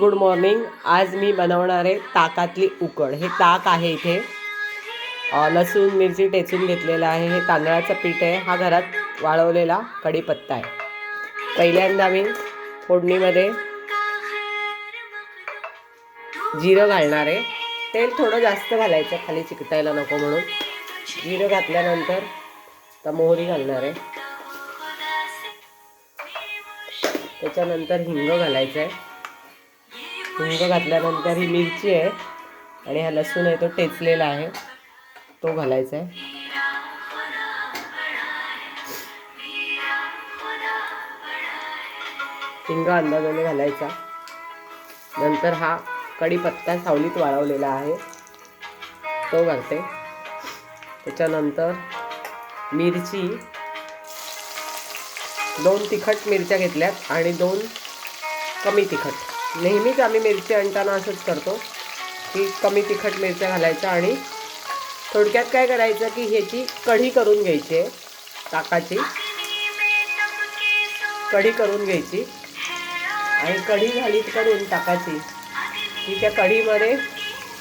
Good morning. आज मी बनवणार आहे ताकातली उकड. हे ताक आहे इथे. लसूण मिरची टेचून घेतलेलं आहे. हे तांदळाचं पीठ आहे. हा घरात वाळवलेला कढीपत्ता आहे. पहिल्यांदा मी फोडणीमध्ये जिरं घालणार आहे. तेल थोडं जास्त घालायचं. खाली चिकटायला नको म्हणून. जिरं घातल्यानंतर आता मोहरी घालणार आहे. त्याच्यानंतर हिंग घालायचं आहे. हिंग घातल्यानंतर ही मिरची आहे आणि हा लसूण आहे तो टेचलेला आहे. तो घालायचा आहे. हिंग अंदाजाने घालायचा. नंतर हा कढीपत्ता सावलीत वाळवलेला आहे. तो घालते. त्याच्यानंतर मिरची. दोन तिखट मिरच्या घेतल्यात आणि दोन कमी तिखट. नेहमीच आम्ही मिरची आणताना असंच करतो की कमी तिखट मिरच्या घालायच्या आणि थोडक्यात काय करायचं की ह्याची कढी करून घ्यायची आहे ताकाची. कढी करून घ्यायची. आणि कढी घालीत करून ताकाची. की त्या कढीमध्ये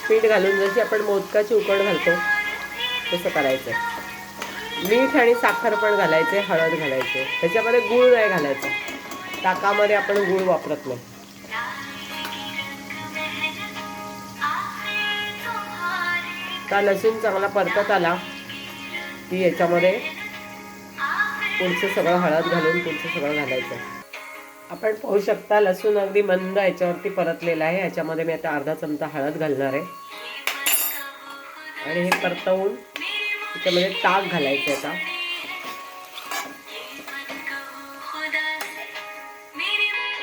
पीठ घालून जशी आपण मोदकाची उकड घालतो तसं करायचं. मीठ आणि साखर पण घालायचे हळद घालायचे. त्याच्यामध्ये गूळ नाही घालायचा. ताकामध्ये आपण गूळ वापरत नाही. का लसूण चांगला परतत आला की याच्यामध्ये पुढचं सगळं हळद घालून पुढचं सगळं घालायचं. आपण पाहू शकता लसूण अगदी मंद याच्यावरती परतलेला आहे. याच्यामध्ये मी आता अर्धा चमचा हळद घालणार आहे. आणि हे परतवून त्याच्यामध्ये ताक घालायचं आता.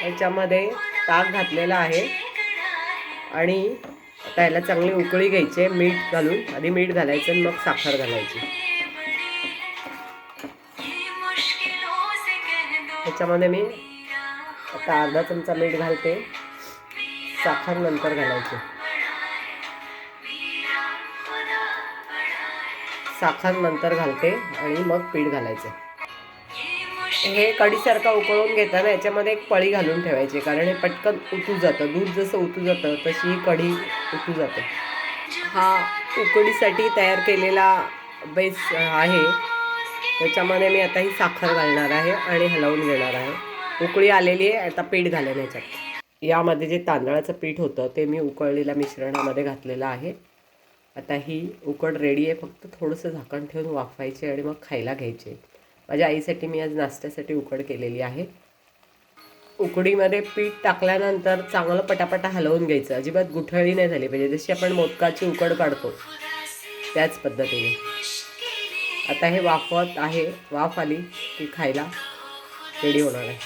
याच्यामध्ये ताक घातलेला आहे. आणि आता याला चांगली उकळी घ्यायची आहे मीठ घालून आधी मीठ घालायचं आणि मग साखर घालायची. त्याच्यामध्ये मी आता अर्धा चमचा मीठ घालते. साखर नंतर घालायची. साखर नंतर घालते आणि मग पीठ घालायचं. हे कढीसारखं उकळून घेताना याच्यामध्ये एक पळी घालून ठेवायची कारण हे पटकन उतू जातं. दूध जसं उतू जातं तशी ही कढी उतू जाते. हा उकडीसाठी तयार केलेला बेस आहे. त्याच्यामध्ये मी आता ही साखर घालणार आहे आणि हलवून घेणार आहे. उकळी आलेली आहे आता पीठ घालेन याच्यात. यामध्ये जे तांदळाचं पीठ होतं ते मी उकळलेल्या मिश्रणामध्ये घातलेलं आहे. आता ही उकड रेडी आहे फक्त थोडंसं झाकण ठेवून वाफवायचे आणि मग खायला घ्यायचे. माझ्या आईसाठी मी आज नाश्त्यासाठी उकड केलेली आहे. उकडीमध्ये पीठ टाकल्यानंतर चांगलं पटापटा हलवून घ्यायचं. अजिबात गुठळी नाही झाली पाहिजे. जशी आपण मोदकाची उकड काढतो त्याच पद्धतीने. आता हे वाफवत आहे. वाफ आली की खायला रेडी होणार आहे.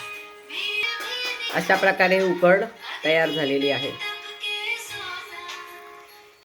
अशा प्रकारे उकड तयार झालेली आहे.